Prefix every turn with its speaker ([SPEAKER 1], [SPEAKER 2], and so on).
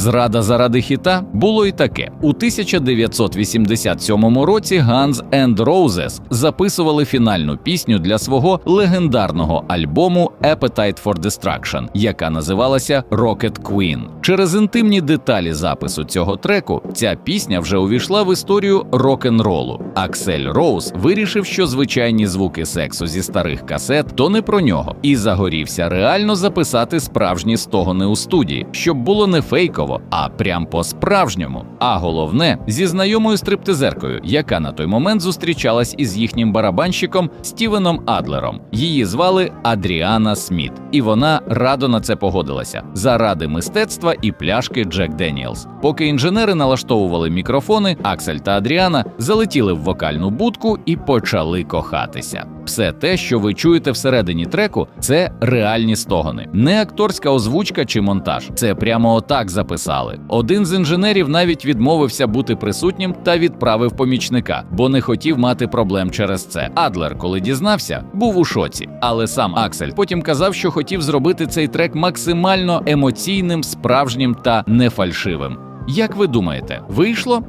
[SPEAKER 1] Зрада заради хіта було й таке. У 1987 році Guns N' Roses записували фінальну пісню для свого легендарного альбому Appetite for Destruction, яка називалася Rocket Queen. Через інтимні деталі запису цього треку ця пісня вже увійшла в історію рок-н-ролу. Аксель Роуз вирішив, що звичайні звуки сексу зі старих касет то не про нього, і загорівся реально записати справжні стогони у студії, щоб було не фейково, а прям по-справжньому. А головне зі знайомою стриптизеркою, яка на той момент зустрічалась із їхнім барабанщиком Стівеном Адлером. Її звали Адріана Сміт, і вона радо на це погодилася заради мистецтва і пляшки Джек Деніелс. Поки інженери налаштовували мікрофони, Аксель та Адріана залетіли в вокальну будку і почали кохатися. Все те, що ви чуєте всередині треку, це реальні стогони, не акторська озвучка чи монтаж. Це прямо отак записали. Один з інженерів навіть відмовився бути присутнім та відправив помічника, бо не хотів мати проблем через це. Адлер, коли дізнався, був у шоці. Але сам Аксель потім казав, що хотів зробити цей трек максимально емоційним, справжнім та нефальшивим. Як ви думаєте, вийшло?